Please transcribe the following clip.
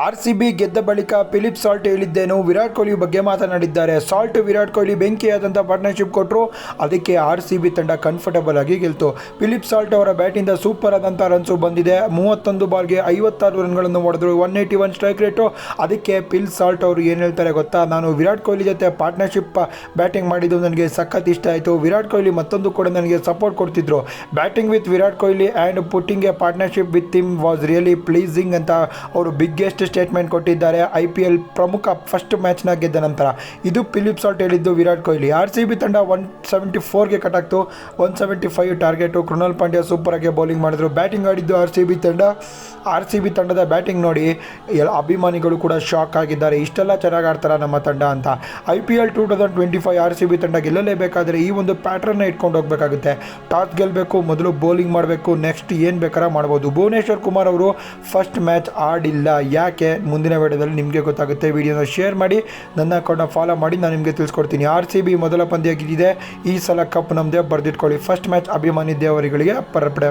R C B ಗೆದ್ದ ಬಳಿಕ Philip salt ಹೇಳಿದ್ದೇನು? ವಿರಾಟ್ ಕೊಹ್ಲಿ ಬಗ್ಗೆ ಮಾತನಾಡಿದ್ದಾರೆ. ಸಾಲ್ಟ್, ವಿರಾಟ್ ಕೊಹ್ಲಿ ಬೆಂಕಿಯಾದಂಥ ಪಾರ್ಟ್ನರ್ಶಿಪ್ ಕೊಟ್ಟರು ಅದಕ್ಕೆ ಆರ್ ಸಿ ಬಿ ತಂಡ ಕಂಫರ್ಟಬಲ್ ಆಗಿ ಗೆಲ್ತು. ಫಿಲಿಪ್ ಸಾಲ್ಟ್ ಅವರ ಬ್ಯಾಟಿಂದ ಸೂಪರ್ ಆದಂಥ ರನ್ಸು ಬಂದಿದೆ. ಮೂವತ್ತೊಂದು ಬಾಲ್ಗೆ ಐವತ್ತಾರು ರನ್ಗಳನ್ನು ಹೊಡೆದ್ರು. One eighty one strike rate ಅದಕ್ಕೆ ಫಿಲ್ ಸಾಲ್ಟ್ ಅವರು ಏನು ಹೇಳ್ತಾರೆ ಗೊತ್ತಾ? ನಾನು ವಿರಾಟ್ ಕೊಹ್ಲಿ ಜೊತೆ ಪಾರ್ಟ್ನರ್ಶಿಪ್ ಬ್ಯಾಟಿಂಗ್ ಮಾಡಿದ್ದು ನನಗೆ ಸಖತ್ ಇಷ್ಟ ಆಯಿತು. ವಿರಾಟ್ ಕೊಹ್ಲಿ ಮತ್ತೊಂದು ಕೂಡ ನನಗೆ ಸಪೋರ್ಟ್ ಕೊಡ್ತಿದ್ರು. Batting with Virat Kohli and putting a partnership with him was really pleasing ಅಂತ ಅವರು ಬಿಗ್ಗೆಸ್ಟ್ ಸ್ಟೇಟ್ಮೆಂಟ್ ಕೊಟ್ಟಿದ್ದಾರೆ. ಐ ಪಿ ಎಲ್ ಪ್ರಮುಖ ಫಸ್ಟ್ ಮ್ಯಾಚ್ನ ಗೆದ್ದ ನಂತರ. ಇದು ಫಿಲಿಪ್ ಸಾಲ್ಟ್ ಹೇಳಿದ್ದು Virat Kohli. R C B ತಂಡ ಒನ್ ಸೆವೆಂಟಿ ಫೋರ್ಗೆ ಕಟಾಕ್ತು one seventy five target Krunal Pandya super ಆಗಿ ಬೌಲಿಂಗ್ ಮಾಡಿದ್ರು. ಬ್ಯಾಟಿಂಗ್ ಆಡಿದ್ದು ಆರ್ ಸಿ ಬಿ ತಂಡ. ಆರ್ ಸಿ ಬಿ ತಂಡದ ಬ್ಯಾಟಿಂಗ್ ನೋಡಿ ಎಲ್ಲ ಅಭಿಮಾನಿಗಳು ಕೂಡ ಶಾಕ್ ಆಗಿದ್ದಾರೆ. ಇಷ್ಟೆಲ್ಲ ಚೆನ್ನಾಗಿ ಆಡ್ತಾರೆ ನಮ್ಮ ತಂಡ ಅಂತ. I P L two thousand twenty five R C B ತಂಡ ಗೆಲ್ಲಲೇಬೇಕಾದ್ರೆ ಈ ಒಂದು ಪ್ಯಾಟ್ರನ್ನ ಇಟ್ಕೊಂಡು ಹೋಗಬೇಕಾಗುತ್ತೆ. ಟಾಸ್ ಗೆಲ್ಲಬೇಕು ಮೊದಲು ಬೌಲಿಂಗ್ ಮಾಡಬೇಕು ನೆಕ್ಸ್ಟ್ ಏನು ಬೇಕಾರ ಮಾಡ್ಬೋದು. ಭುವನೇಶ್ವರ್ ಕುಮಾರ್ ಅವರು ಫಸ್ಟ್ ಮ್ಯಾಚ್ ಆಡಿಲ್ಲ. ಯಾಕೆ ಮುಂದಿನ ವಿಡಿಯೋದಲ್ಲಿ ನಿಮಗೆ ಗೊತ್ತಾಗುತ್ತೆ. ವಿಡಿಯೋನ ಶೇರ್ ಮಾಡಿ, ನನ್ನ ಅಕೌಂಟ್ನ ಫಾಲೋ ಮಾಡಿ, ನಾನು ನಿಮಗೆ ತಿಳಿಸ್ಕೊಡ್ತೀನಿ. ಆರ್ ಸಿ ಬಿ ಮೊದಲ ಪಂದ್ಯ ಗೆದ್ದಿದೆ. ಈ ಸಲ ಕಪ್ ನಮ್ಮದೇ ಬರೆದಿಟ್ಕೊಳ್ಳಿ. ಫಸ್ಟ್ ಮ್ಯಾಚ್ ಅಭಿಮಾನಿ ದೇವರಿಗಳಿಗೆ ಪರಪಡೆ.